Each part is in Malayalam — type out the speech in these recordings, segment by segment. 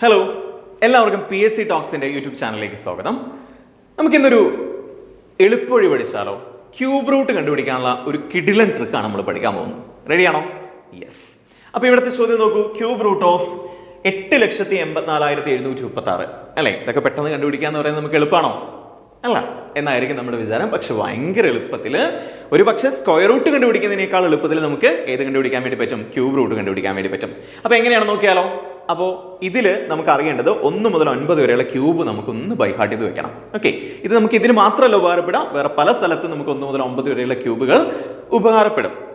ഹലോ എല്ലാവർക്കും പി എസ് സി ടോക്സിന്റെ യൂട്യൂബ് ചാനലിലേക്ക് സ്വാഗതം. നമുക്കിന്നൊരു എളുപ്പവഴി പഠിച്ചാലോ? ക്യൂബ് റൂട്ട് കണ്ടുപിടിക്കാനുള്ള ഒരു കിഡിലൻ ട്രിക്കാണ് നമ്മൾ പഠിക്കാൻ പോകുന്നത്. റെഡിയാണോ യെസ് അപ്പോൾ ഇവിടുത്തെ ചോദ്യം നോക്കൂ. ക്യൂബ് റൂട്ട് ഓഫ് എട്ട് ലക്ഷത്തി എൺപത്തിനാലായിരത്തി എഴുന്നൂറ്റി മുപ്പത്തി ആറ് അല്ലേ? ഇതൊക്കെ പെട്ടെന്ന് കണ്ടുപിടിക്കാന്ന് പറയുന്നത് നമുക്ക് എളുപ്പമാണോ അല്ല എന്നായിരിക്കും നമ്മുടെ വിചാരം. പക്ഷെ ഭയങ്കര എളുപ്പത്തിൽ ഒരു പക്ഷേ സ്ക്വയർ റൂട്ട് കണ്ടുപിടിക്കുന്നതിനേക്കാൾ എളുപ്പത്തിൽ നമുക്ക് ഏത് കണ്ടുപിടിക്കാൻ വേണ്ടി പറ്റും? ക്യൂബ് റൂട്ട് കണ്ടുപിടിക്കാൻ വേണ്ടി പറ്റും. അപ്പോൾ എങ്ങനെയാണ് നോക്കിയാലോ? അപ്പോൾ ഇതിൽ നമുക്ക് അറിയേണ്ടത് ഒന്ന് മുതൽ ഒൻപത് വരെയുള്ള ക്യൂബ് നമുക്കൊന്ന് ബൈഹാർട്ട് ചെയ്ത് വെക്കണം. ഓക്കെ ഇത് നമുക്ക് ഇതിന് മാത്രമല്ല ഉപകാരപ്പെടാം. വേറെ പല സ്ഥലത്തും നമുക്ക് ഒന്ന് മുതൽ ഒമ്പത് വരെയുള്ള ക്യൂബുകൾ ഉപകാരപ്പെടും.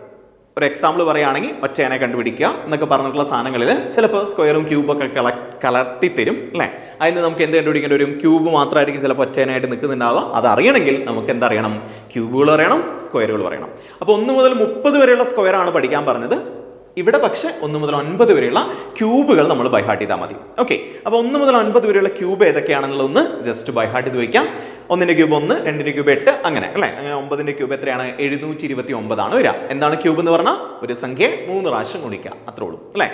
ഒരു എക്സാമ്പിൾ പറയുകയാണെങ്കിൽ ഒറ്റയനെ കണ്ടുപിടിക്കുക എന്നൊക്കെ പറഞ്ഞിട്ടുള്ള സാധനങ്ങളിൽ ചിലപ്പോൾ സ്ക്വയറും ക്യൂബും ഒക്കെ കള കലർത്തി തരും അല്ലേ അതിന് നമുക്ക് എന്ത് കണ്ടുപിടിക്കേണ്ടി വരും? ക്യൂബ് മാത്രമായിരിക്കും ചിലപ്പോൾ ഒറ്റയനായിട്ട് നിൽക്കുന്നുണ്ടാവുക. അത് അറിയണമെങ്കിൽ നമുക്ക് എന്തറിയണം? ക്യൂബുകൾ അറിയണം സ്ക്വയറുകൾ പറയണം അപ്പോൾ ഒന്ന് മുതൽ മുപ്പത് വരെയുള്ള സ്ക്വയറാണ് പഠിക്കാൻ പറഞ്ഞത്. ഇവിടെ പക്ഷേ ഒന്ന് മുതൽ ഒൻപത് വരെയുള്ള ക്യൂബുകൾ നമ്മൾ ബൈഹാർട്ട് ചെയ്താൽ മതി. ഓക്കെ അപ്പോൾ ഒന്ന് മുതൽ ഒൻപത് വരെയുള്ള ക്യൂബ് ഏതൊക്കെയാണെന്നുള്ളതൊന്ന് ജസ്റ്റ് ബൈഹാർട്ട് ചെയ്ത് വയ്ക്കാം ഒന്നിന്റെ ക്യൂബ് ഒന്ന് രണ്ടിന്റെ ക്യൂബ് എട്ട് അങ്ങനെ അല്ലേ? അങ്ങനെ ഒമ്പതിന്റെ ക്യൂബ് എത്രയാണ്? എഴുന്നൂറ്റി ഇരുപത്തി ഒമ്പതാണ് വരിക. എന്താണ് ക്യൂബ് എന്ന് പറഞ്ഞാൽ? ഒരു സംഖ്യ മൂന്ന് പ്രാവശ്യം ഗുണിക്കുക. അത്രേ ഉള്ളൂ അല്ലേ?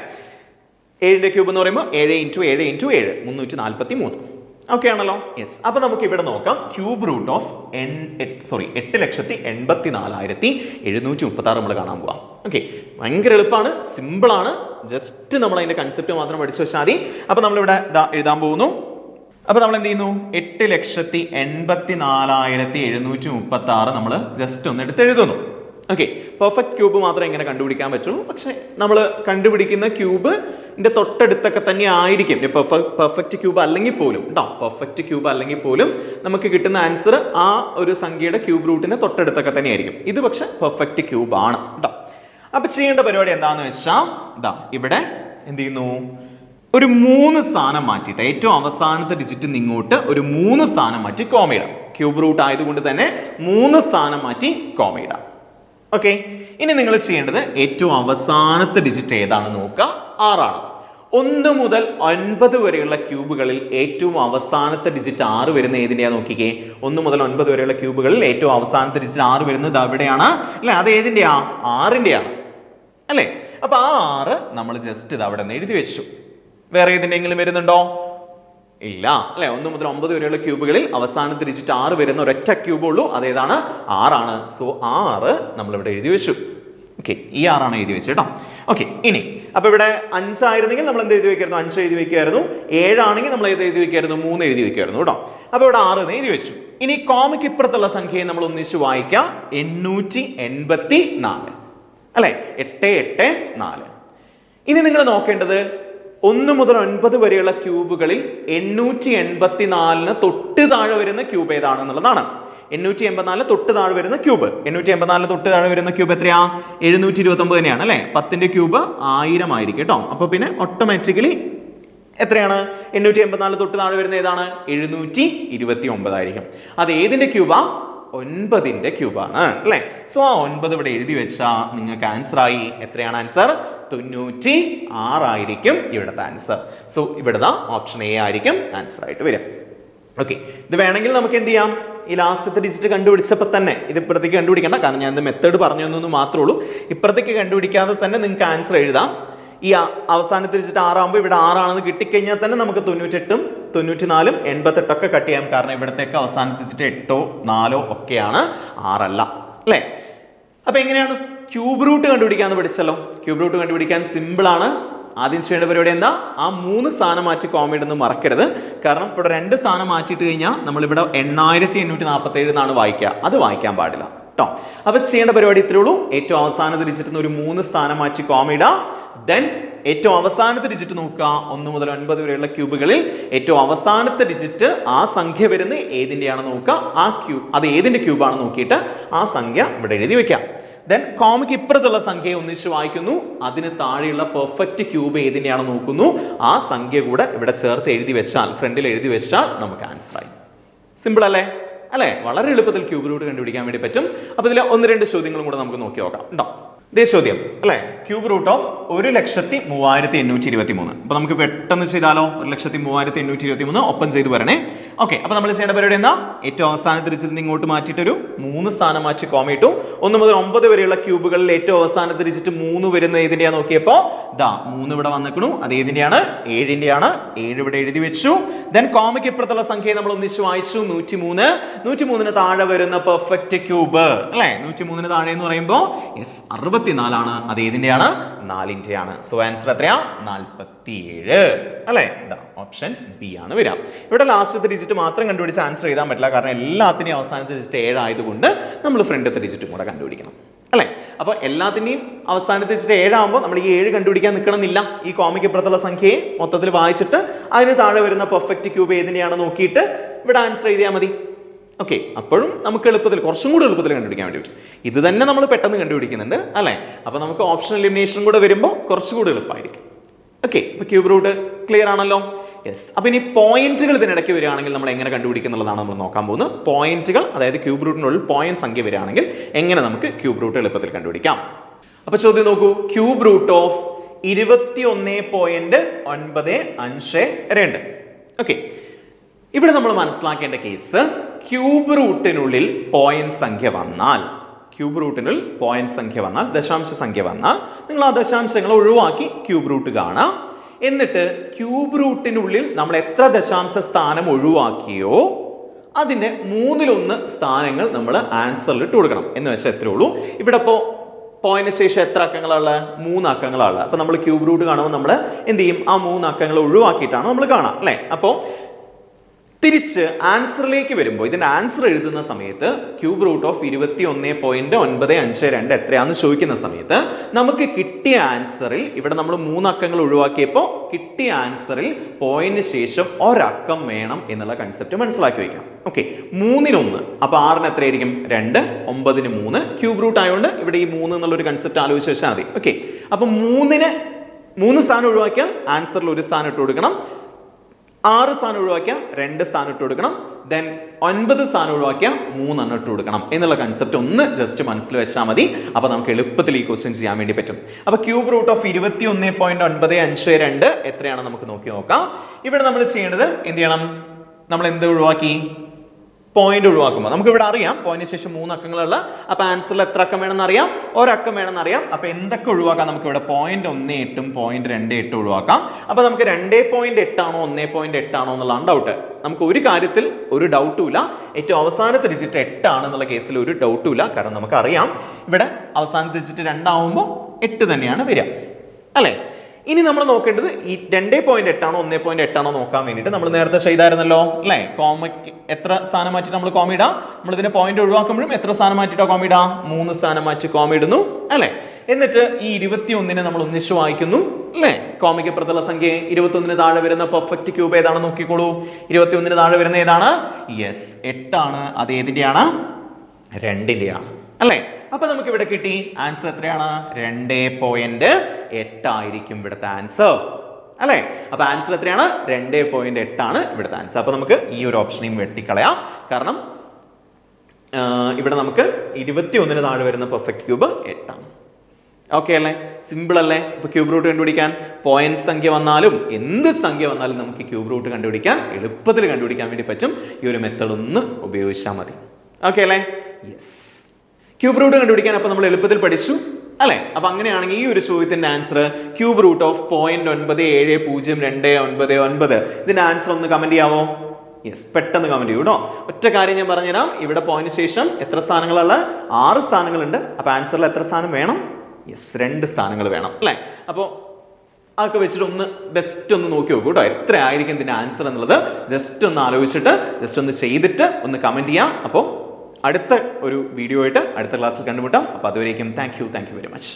ഏഴിന്റെ ക്യൂബ് എന്ന് പറയുമ്പോൾ ഏഴ് ഇന്റു ഏഴ് ഇന്റു ഏഴ് മുന്നൂറ്റി നാൽപ്പത്തി മൂന്ന് ഓക്കെ ആണല്ലോ? യെസ് അപ്പൊ നമുക്ക് ഇവിടെ നോക്കാം. Cube root of N sorry എട്ട് ലക്ഷത്തി എൺപത്തി നാലായിരത്തി എഴുന്നൂറ്റി മുപ്പത്തി ആറ് നമ്മൾ കാണാൻ പോവാം. ഓക്കെ ഭയങ്കര എളുപ്പമാണ് സിമ്പിൾ ആണ്. ജസ്റ്റ് നമ്മൾ അതിന്റെ കൺസെപ്റ്റ് മാത്രം പഠിച്ചു വെച്ചാൽ മതി. അപ്പൊ നമ്മളിവിടെ എഴുതാൻ പോകുന്നു. അപ്പൊ നമ്മൾ എന്ത് ചെയ്യുന്നു? എട്ട് ലക്ഷത്തി എൺപത്തി നാലായിരത്തി എഴുന്നൂറ്റി മുപ്പത്തി ആറ് നമ്മൾ ജസ്റ്റ് ഒന്ന് എടുത്ത് എഴുതുന്നു. ഓക്കെ പെർഫെക്റ്റ് ക്യൂബ് മാത്രമേ ഇങ്ങനെ കണ്ടുപിടിക്കാൻ പറ്റുള്ളൂ. പക്ഷേ നമ്മൾ കണ്ടുപിടിക്കുന്ന ക്യൂബിന്റെ തൊട്ടടുത്തൊക്കെ തന്നെ ആയിരിക്കും. പെർഫെക്റ്റ് ക്യൂബ് അല്ലെങ്കിൽ പോലും കേട്ടോ പെർഫെക്റ്റ് ക്യൂബ് അല്ലെങ്കിൽ പോലും നമുക്ക് കിട്ടുന്ന ആൻസർ ആ ഒരു സംഖ്യയുടെ ക്യൂബ് റൂട്ടിന്റെ തൊട്ടടുത്തൊക്കെ തന്നെ ആയിരിക്കും. ഇത് പക്ഷേ പെർഫെക്റ്റ് ക്യൂബ് ആണ് കേട്ടോ അപ്പം ചെയ്യേണ്ട പരിപാടി എന്താണെന്ന് വെച്ചാൽ ഇതാ ഇവിടെ എന്ത് ചെയ്യുന്നു? ഒരു മൂന്ന് സ്ഥാനം മാറ്റിയിട്ട് ഏറ്റവും അവസാനത്തെ ഡിജിറ്റ് നിങ്ങോട്ട് ഒരു മൂന്ന് സ്ഥാനം മാറ്റി കോമയിടാം ക്യൂബ് റൂട്ട് ആയതുകൊണ്ട് തന്നെ മൂന്ന് സ്ഥാനം മാറ്റി കോമയിടാം ഓക്കെ ഇനി നിങ്ങൾ ചെയ്യേണ്ടത് ഏറ്റവും അവസാനത്തെ ഡിജിറ്റ് ഏതാണെന്ന് നോക്കുക? ആറാണ്. ഒന്ന് മുതൽ ഒൻപത് വരെയുള്ള ക്യൂബുകളിൽ ഏറ്റവും അവസാനത്തെ ഡിജിറ്റ് ആറ് വരുന്ന ഏതിന്റെയാണ് നോക്കിക്കേ? ഒന്ന് മുതൽ ഒൻപത് വരെയുള്ള ക്യൂബുകളിൽ ഏറ്റവും അവസാനത്തെ ഡിജിറ്റ് ആറ് വരുന്നത് അവിടെയാണ്. അല്ലേ അത് ഏതിന്റെയാ? ആറിന്റെയാണ്. അല്ലേ? അപ്പൊ ആ ആറ് നമ്മൾ ജസ്റ്റ് ഇത് അവിടെ നിന്ന് എഴുതി വെച്ചു. വേറെ ഏതിന്റെങ്കിലും വരുന്നുണ്ടോ? ഇല്ല. അല്ലെ? ഒന്ന് മുതൽ ഒമ്പത് വരെയുള്ള ക്യൂബുകളിൽ അവസാനത്തെ ഡിജിറ്റ് ആറ് വരുന്ന ഒരൊറ്റ ക്യൂബ് ഉള്ളൂ. അതേതാണ് ആറാണ്. സോ ആറ് നമ്മൾ ഇവിടെ എഴുതി വെച്ചു. ഓക്കെ ഈ ആറാണ് എഴുതി വെച്ചത് കേട്ടോ. ഓക്കെ ഇനി അപ്പൊ ഇവിടെ അഞ്ചായിരുന്നെങ്കിൽ നമ്മൾ എന്ത് എഴുതി വെക്കായിരുന്നു? അഞ്ച് എഴുതി വെക്കായിരുന്നു. ഏഴാണെങ്കിൽ നമ്മൾ ഏത് എഴുതി വെക്കായിരുന്നു? മൂന്ന് എഴുതി വെക്കായിരുന്നു കേട്ടോ. അപ്പൊ ഇവിടെ ആറ് എഴുതി വെച്ചു. ഇനി കോമിക്ക് ഇപ്പുറത്തുള്ള സംഖ്യയെ നമ്മൾ ഒന്നിച്ച് വായിക്കാം. എണ്ണൂറ്റി എൺപത്തി നാല് അല്ലെ? എട്ട് എട്ട് നാല്. ഇനി നിങ്ങൾ നോക്കേണ്ടത് ഒന്ന് മുതൽ ഒൻപത് വരെയുള്ള ക്യൂബുകളിൽ എണ്ണൂറ്റി എൺപത്തി നാലിന് തൊട്ട് താഴെ വരുന്ന ക്യൂബ് ഏതാണെന്നുള്ളതാണ്. എണ്ണൂറ്റി എൺപത്തിനാലിന് തൊട്ട് താഴെ വരുന്ന ക്യൂബ്. എണ്ണൂറ്റി എൺപത്തിനാലിന് തൊട്ട് താഴെ വരുന്ന ക്യൂബ് എത്രയാ? എഴുന്നൂറ്റി ഇരുപത്തി ഒമ്പത് തന്നെയാണ് അല്ലെ? പത്തിന്റെ ക്യൂബ് ആയിരം ആയിരിക്കും കേട്ടോ. അപ്പൊ പിന്നെ ഓട്ടോമാറ്റിക്കലി എത്രയാണ്? എണ്ണൂറ്റി എൺപത്തിനാല് തൊട്ട് താഴെ വരുന്ന ഏതാണ്? എഴുന്നൂറ്റി ഇരുപത്തി ഒമ്പതായിരിക്കും അത് ഏതിന്റെ ക്യൂബാ? ഒൻപതിന്റെ ക്യൂബാണ് അല്ലേ? സോ ആ ഒൻപത് ഇവിടെ എഴുതി വെച്ചാൽ നിങ്ങൾക്ക് ആൻസർ ആയി. എത്രയാണ് ആൻസർ തൊണ്ണൂറ്റി ആറായിരിക്കും ഇവിടുത്തെ ആൻസർ സോ ഇവിടുത്തെ ഓപ്ഷൻ എ ആയിരിക്കും ആൻസർ ആയിട്ട് വരിക. ഓക്കെ ഇത് വേണമെങ്കിൽ നമുക്ക് എന്ത് ചെയ്യാം? ഈ ലാസ്റ്റത്തെ ഡിജിറ്റ് കണ്ടുപിടിച്ചപ്പോൾ തന്നെ ഇത് ഇപ്പുറത്തേക്ക് കണ്ടുപിടിക്കണ്ട. കാരണം ഞാൻ ഇത് മെത്തേഡ് പറഞ്ഞു തന്നു മാത്രമേ ഉള്ളൂ. ഇപ്പുറത്തേക്ക് കണ്ടുപിടിക്കാതെ തന്നെ നിങ്ങൾക്ക് ആൻസർ എഴുതാം. ഈ അവസാനത്തെ ഡിജിറ്റ് ആറാകുമ്പോൾ ഇവിടെ ആറാണെന്ന് കിട്ടിക്കഴിഞ്ഞാൽ തന്നെ നമുക്ക് തൊണ്ണൂറ്റെട്ടും തൊണ്ണൂറ്റിനാലും എൺപത്തെട്ടൊക്കെ കട്ട് ചെയ്യാം. കാരണം ഇവിടത്തേക്ക് അവസാനിപ്പിച്ചിട്ട് എട്ടോ നാലോ ഒക്കെയാണ് ആറല്ല. അല്ലേ? അപ്പൊ എങ്ങനെയാണ് ക്യൂബ് റൂട്ട് കണ്ടുപിടിക്കാന്ന് പഠിച്ചല്ലോ. ക്യൂബ് റൂട്ട് കണ്ടുപിടിക്കാൻ സിമ്പിൾ ആണ്. ആദ്യം ചെയ്യേണ്ട പരിപാടി എന്താ? ആ മൂന്ന് സ്ഥാനം മാറ്റി കോമ ഇടുന്നത് മറക്കരുത്. കാരണം ഇവിടെ രണ്ട് സ്ഥാനം മാറ്റിയിട്ട് കഴിഞ്ഞാൽ നമ്മളിവിടെ എണ്ണായിരത്തി എണ്ണൂറ്റി നാൽപ്പത്തി ഏഴ് എന്നാണ് വായിക്കുക. അത് വായിക്കാൻ പാടില്ല. കേട്ടോ അപ്പൊ ചെയ്യേണ്ട പരിപാടി ഇത്രേ ഉള്ളൂ. ഏറ്റവും അവസാനം ഡിജിറ്റ് ഒരു മൂന്ന് സ്ഥാനം മാറ്റി കോമ ഇടാം. ദെൻ ഏറ്റവും അവസാനത്തെ ഡിജിറ്റ് നോക്കുക. ഒന്ന് മുതൽ ഒൻപത് വരെയുള്ള ക്യൂബുകളിൽ ഏറ്റവും അവസാനത്തെ ഡിജിറ്റ് ആ സംഖ്യ വരുന്ന ഏതിന്റെയാണ് നോക്കുക. ആ ക്യൂബ് അത് ഏതിന്റെ ക്യൂബാണ് നോക്കിയിട്ട് ആ സംഖ്യ ഇവിടെ എഴുതി വെക്കാം ദെൻ കോമിക്ക് ഇപ്പുറത്തുള്ള സംഖ്യ ഒന്നിച്ച് വായിക്കുന്നു. അതിന് താഴെയുള്ള പെർഫെക്റ്റ് ക്യൂബ് ഏതിന്റെയാണ് നോക്കുന്നു. ആ സംഖ്യ കൂടെ ഇവിടെ ചേർത്ത് എഴുതി വെച്ചാൽ ഫ്രണ്ടിൽ എഴുതി വെച്ചാൽ നമുക്ക് ആൻസർ ആയി. സിമ്പിൾ അല്ലേ? അല്ലേ? വളരെ എളുപ്പത്തിൽ ക്യൂബിലൂടെ കണ്ടുപിടിക്കാൻ വേണ്ടി പറ്റും. അപ്പോൾ ഇതിൽ ഒന്ന് രണ്ട് ചോദ്യങ്ങളും കൂടെ നമുക്ക് നോക്കി നോക്കാം. ഉണ്ടോ? ഇതേ ചോദ്യം അല്ലേ? ക്യൂബ് റൂട്ട് ഓഫ് ഒരു ലക്ഷത്തി മൂവായിരത്തി എണ്ണൂറ്റി ഇരുപത്തി മൂന്ന് അപ്പൊ നമുക്ക് പെട്ടെന്ന് ചെയ്താലോ? ഒരു ലക്ഷത്തി മൂവായിരത്തി എണ്ണൂറ്റി ഇരുപത്തി മൂന്ന് ഒപ്പം ചെയ്ത് വരണേ. ഓക്കെ അപ്പൊ നമ്മൾ ചെയ്യേണ്ട പരിപാടി എന്താ? ഏറ്റവും അവസാനത്തിൽ തിരിച്ചിൽ ഇങ്ങോട്ട് മാറ്റിയിട്ടൊരു മൂന്ന് സ്ഥാനം മാറ്റി കോമിട്ടു ഒന്ന് മുതൽ ഒമ്പത് വരെയുള്ള ക്യൂബുകളിൽ ഏറ്റവും അവസാനം തിരിച്ചിട്ട് മൂന്ന് വരുന്ന ഏതിന്റെയാ നോക്കിയപ്പോ? ദാ മൂന്ന് ഇവിടെ വന്നിക്കണു. അത് ഏതിന്റെയാണ് ഏഴിന്റെയാണ് ഏഴ് ഇവിടെ എഴുതി വെച്ചു. ദെൻ കോമയ്ക്ക് ഇപ്പുറത്തുള്ള സംഖ്യ നമ്മൾ ഒന്നിച്ച് വായിച്ചു. നൂറ്റി മൂന്ന് നൂറ്റി മൂന്നിന് താഴെ വരുന്ന പെർഫെക്റ്റ് ക്യൂബ് അല്ലെ? നൂറ്റി മൂന്നിന് താഴെ എന്ന് പറയുമ്പോൾ യെസ് അറുപത്തിനാലാണ് അത് ഏതിന്റെയാണ് നാലിന്റെയാണ് സോ ആൻസർ എത്രയാ? നാൽപ്പത്തിയേഴ്. അല്ലേ? ഇതാ ഓപ്ഷൻ ബി ആണ് വരിക. ഇവിടെ ലാസ്റ്റത്തെ ഡിജിറ്റ് മാത്രം കണ്ടുപിടിച്ച് ആൻസർ ചെയ്താൽ പറ്റില്ല. കാരണം എല്ലാത്തിനെയും അവസാനത്തെ ഡിജിറ്റ് ഏഴായതുകൊണ്ട് നമ്മൾ ഫ്രണ്ടത്തെ ഡിജിറ്റും കൂടെ കണ്ടുപിടിക്കണം. അല്ലേ? അപ്പോൾ എല്ലാത്തിന്റെയും അവസാനത്തെ വെച്ചിട്ട് ഏഴാകുമ്പോൾ നമ്മൾ ഈ ഏഴ് കണ്ടുപിടിക്കാൻ നിൽക്കണമെന്നില്ല ഈ കോമിക്ക് ഇപ്പുറത്തുള്ള സംഖ്യയെ മൊത്തത്തിൽ വായിച്ചിട്ട് അതിന് താഴെ വരുന്ന പെർഫെക്റ്റ് ക്യൂബ് ഏതിനെയാണ് നോക്കിയിട്ട് ഇവിടെ ആൻസർ ചെയ്താൽ മതി. ഓക്കെ അപ്പോഴും നമുക്ക് എളുപ്പത്തിൽ കുറച്ചും കൂടി എളുപ്പത്തിൽ കണ്ടുപിടിക്കാൻ വേണ്ടി പറ്റും. ഇത് തന്നെ നമ്മൾ പെട്ടെന്ന് കണ്ടുപിടിക്കുന്നുണ്ട് അല്ലേ? അപ്പോൾ നമുക്ക് ഓപ്ഷൻ എലിമിനേഷൻ കൂടെ വരുമ്പോൾ കുറച്ചുകൂടി എളുപ്പമായിരിക്കും ഓക്കെ ഇപ്പോൾ ക്യൂബ് റൂട്ട് ക്ലിയർ ആണല്ലോ? യെസ് അപ്പോൾ ഇനി പോയിന്റുകൾ ഇതിനിടയ്ക്ക് വരികയാണെങ്കിൽ നമ്മൾ എങ്ങനെ കണ്ടുപിടിക്കുന്നുള്ളതാണ് നമ്മൾ നോക്കാൻ പോകുന്നത്. പോയിന്റുകൾ അതായത് ക്യൂബ് റൂട്ടിനുള്ളിൽ പോയിന്റ് സംഖ്യ വരികയാണെങ്കിൽ എങ്ങനെ നമുക്ക് ക്യൂബ് റൂട്ട് എളുപ്പത്തിൽ കണ്ടുപിടിക്കാം. അപ്പോൾ ചോദ്യം നോക്കൂ. ക്യൂബ് റൂട്ട് ഓഫ് ഇരുപത്തി ഒന്ന് പോയിന്റ് ഒൻപത് അഞ്ച് രണ്ട്. ഓക്കെ ഇവിടെ നമ്മൾ മനസ്സിലാക്കേണ്ട കേസ് ക്യൂബ് റൂട്ടിനുള്ളിൽ പോയിന്റ് സംഖ്യ വന്നാൽ ക്യൂബ് റൂട്ടിനുള്ളിൽ പോയിന്റ് സംഖ്യ വന്നാൽ ദശാംശ സംഖ്യ വന്നാൽ നിങ്ങൾ ആ ദശാംശങ്ങൾ ഒഴിവാക്കി ക്യൂബ് റൂട്ട് കാണാം. എന്നിട്ട് ക്യൂബ് റൂട്ടിനുള്ളിൽ നമ്മൾ എത്ര ദശാംശ സ്ഥാനം ഒഴിവാക്കിയോ അതിന്റെ മൂന്നിലൊന്ന് സ്ഥാനങ്ങൾ നമ്മൾ ആൻസറിൽ ഇട്ട് കൊടുക്കണം. എന്ന് വെച്ചാൽ എത്രയേ ഉള്ളൂ. ഇവിടെ ഇപ്പോൾ പോയിന്റ് ശേഷം എത്ര അക്കങ്ങളാണ് മൂന്ന് അക്കങ്ങളാണ് അപ്പോൾ നമ്മൾ ക്യൂബ് റൂട്ട് കാണുമ്പോൾ നമ്മൾ എന്ത് ചെയ്യും? ആ മൂന്ന് അക്കങ്ങൾ ഒഴിവാക്കിയിട്ടാണ് നമ്മൾ കാണാം അല്ലേ? അപ്പോൾ തിരിച്ച് ആൻസറിലേക്ക് വരുമ്പോൾ ഇതിന്റെ ആൻസർ എഴുതുന്ന സമയത്ത് ക്യൂബ് റൂട്ട് ഓഫ് ഇരുപത്തി ഒന്ന് പോയിന്റ് ഒൻപത് അഞ്ച് രണ്ട് എത്രയാണെന്ന് ചോദിക്കുന്ന സമയത്ത് നമുക്ക് കിട്ടിയ ആൻസറിൽ ഇവിടെ നമ്മൾ മൂന്ന് അക്കങ്ങൾ ഒഴിവാക്കിയപ്പോൾ കിട്ടിയ ആൻസറിൽ പോയിന്റ് ശേഷം ഒരക്കം വേണം എന്നുള്ള കൺസെപ്റ്റ് മനസ്സിലാക്കി വയ്ക്കാം ഓക്കെ മൂന്നിനൊന്ന്. അപ്പോൾ ആറിന് എത്രയായിരിക്കും? രണ്ട്. ഒമ്പതിന് മൂന്ന്. ക്യൂബ് റൂട്ട് ആയതുകൊണ്ട് ഇവിടെ ഈ മൂന്ന് എന്നുള്ളൊരു കൺസെപ്റ്റ് ആലോചിച്ച് വെച്ചാൽ മതി. ഓക്കെ അപ്പം മൂന്നിന് മൂന്ന് സ്ഥാനം ഒഴിവാക്കിയാൽ ആൻസറിൽ ഒരു സ്ഥാനം ഇട്ട് കൊടുക്കണം. ആറ് സ്ഥാനം ഒഴിവാക്കിയാൽ രണ്ട് സ്ഥാനം ഇട്ട് കൊടുക്കണം. ദെൻ ഒൻപത് സ്ഥാനം ഒഴിവാക്കിയാൽ മൂന്നെണ്ണം ഇട്ട് കൊടുക്കണം എന്നുള്ള കൺസെപ്റ്റ് ഒന്ന് ജസ്റ്റ് മനസ്സിൽ വെച്ചാൽ മതി. അപ്പൊ നമുക്ക് എളുപ്പത്തിൽ ഈ ക്വസ്റ്റ്യൻ ചെയ്യാൻ വേണ്ടി പറ്റും. അപ്പൊ ക്യൂബ് റൂട്ട് ഓഫ് ഇരുപത്തി ഒന്ന് പോയിന്റ് ഒൻപത് അഞ്ച് രണ്ട് എത്രയാണ് നമുക്ക് നോക്കി നോക്കാം. ഇവിടെ നമ്മൾ ചെയ്യേണ്ടത് എന്ത് ചെയ്യണം? നമ്മൾ എന്ത് ഒഴിവാക്കി? പോയിന്റ് ഒഴിവാക്കുമ്പോൾ. നമുക്ക് ഇവിടെ അറിയാം പോയിന്റിന് ശേഷം മൂന്ന് അക്കങ്ങളുള്ള. അപ്പൊ ആൻസറിൽ എത്ര അക്കം വേണമെന്ന് അറിയാം? ഒരക്കം വേണമെന്ന് അറിയാം. അപ്പൊ എന്തൊക്കെ ഒഴിവാക്കാം? നമുക്ക് ഇവിടെ പോയിന്റ് ഒന്ന് എട്ടും പോയിന്റ് രണ്ട് എട്ടും ഒഴിവാക്കാം. അപ്പൊ നമുക്ക് രണ്ടേ പോയിന്റ് എട്ടാണോ ഒന്നേ പോയിന്റ് എട്ടാണോ എന്നുള്ളതാണ് ഡൗട്ട് നമുക്ക് ഒരു കാര്യത്തിൽ ഒരു ഡൗട്ടും ഇല്ല. ഏറ്റവും അവസാനത്തെ ഡിജിറ്റ് എട്ടാണ് എന്നുള്ള കേസിൽ ഒരു ഡൗട്ടും ഇല്ല. കാരണം നമുക്കറിയാം. ഇവിടെ അവസാനത്തെ ഡിജിറ്റ് രണ്ടാവുമ്പോൾ എട്ട് തന്നെയാണ് വരിക. അല്ലേ? ഇനി നമ്മൾ നോക്കേണ്ടത് ഈ രണ്ടേ പോയിന്റ് എട്ടാണോ ഒന്നേ പോയിന്റ് എട്ടാണോ നോക്കാൻ വേണ്ടിയിട്ട് നമ്മൾ നേരത്തെ ചെയ്തായിരുന്നല്ലോ അല്ലേ? കോമയ്ക്ക് എത്ര സ്ഥാനം മാറ്റിയിട്ട് നമ്മൾ കോമ നമ്മൾ ഇതിനെ പോയിന്റ് ഒഴിവാക്കുമ്പോഴും എത്ര സ്ഥാനം മാറ്റിയിട്ടോ കോമ ഇടാം? മൂന്ന് സ്ഥാനം മാറ്റി കോമ ഇടുന്നു അല്ലേ? എന്നിട്ട് ഈ ഇരുപത്തി ഒന്നിനെ നമ്മൾ ഒന്നിച്ച് വായിക്കുന്നു അല്ലേ? കോമയ്ക്ക് അപ്പുറത്തുള്ള സംഖ്യ ഇരുപത്തി ഒന്നിന് താഴെ വരുന്ന പെർഫെക്റ്റ് ക്യൂബ് ഏതാണ് നോക്കിക്കോളൂ. ഇരുപത്തി ഒന്നിന് താഴെ വരുന്ന ഏതാണ്? യെസ് എട്ടാണ്. അത് ഏതിന്റെയാണ്? രണ്ടിന്റെയാണ്. അല്ലേ അപ്പൊ നമുക്ക് ഇവിടെ കിട്ടി ആൻസർ എത്രയാണ്? രണ്ട് പോയിന്റ് എട്ടായിരിക്കും ഇവിടുത്തെ ആൻസർ അല്ലേ? അപ്പൊ ആൻസർ എത്രയാണ്? രണ്ട് പോയിന്റ് എട്ടാണ് ഇവിടുത്തെ ആൻസർ അപ്പൊ നമുക്ക് ഈ ഒരു ഓപ്ഷനെയും വെട്ടിക്കളയാം. കാരണം ഇവിടെ നമുക്ക് ഇരുപത്തി ഒന്നിന് താഴെ വരുന്ന പെർഫെക്റ്റ് ക്യൂബ് എട്ടാണ്. ഓക്കെ അല്ലേ? സിമ്പിൾ അല്ലേ? ഇപ്പൊ ക്യൂബ് റൂട്ട് കണ്ടുപിടിക്കാൻ പോയിന്റ് സംഖ്യ വന്നാലും എന്ത് സംഖ്യ വന്നാലും നമുക്ക് ക്യൂബ് റൂട്ട് കണ്ടുപിടിക്കാൻ എളുപ്പത്തിൽ കണ്ടുപിടിക്കാൻ വേണ്ടി പറ്റും. ഈ ഒരു മെത്തേഡ് ഒന്ന് ഉപയോഗിച്ചാൽ മതി. ഓക്കെ അല്ലേ? യെസ് ക്യൂബ് റൂട്ട് കണ്ടുപിടിക്കാൻ അപ്പോൾ നമ്മൾ എളുപ്പത്തിൽ പഠിച്ചു അല്ലേ? അപ്പൊ അങ്ങനെയാണെങ്കിൽ ഈ ഒരു ചോദ്യത്തിന്റെ answer cube root of point ഒൻപത് ഏഴ് പൂജ്യം രണ്ട് ഒൻപത് ഒൻപത്. ഇതിന്റെ ആൻസർ ഒന്ന് കമന്റ് ചെയ്യാവോ? യെസ് പെട്ടെന്ന് കമന്റ് ചെയ്യൂട്ടോ ഒറ്റ കാര്യം ഞാൻ പറഞ്ഞുതരാം. ഇവിടെ പോയിന്റ് ശേഷം എത്ര സ്ഥാനങ്ങളുള്ള? ആറ് സ്ഥാനങ്ങളുണ്ട്. അപ്പോൾ ആൻസറിൽ എത്ര സ്ഥാനം വേണം? യെസ് രണ്ട് സ്ഥാനങ്ങൾ വേണം അല്ലേ? അപ്പോൾ അതൊക്കെ വെച്ചിട്ട് ഒന്ന് ബെസ്റ്റ് ഒന്ന് നോക്കി നോക്കൂ കേട്ടോ എത്ര ആയിരിക്കും ഇതിന്റെ ആൻസർ എന്നുള്ളത്? ജസ്റ്റ് ഒന്ന് ആലോചിച്ചിട്ട് ജസ്റ്റ് ഒന്ന് ചെയ്തിട്ട് ഒന്ന് കമന്റ് ചെയ്യാം. അപ്പോൾ അടുത്ത ഒരു വീഡിയോ ആയിട്ട് അടുത്ത ക്ലാസ്സിൽ കണ്ടുമുട്ടാം. അപ്പോൾ അതുവരേക്കും thank you thank you very much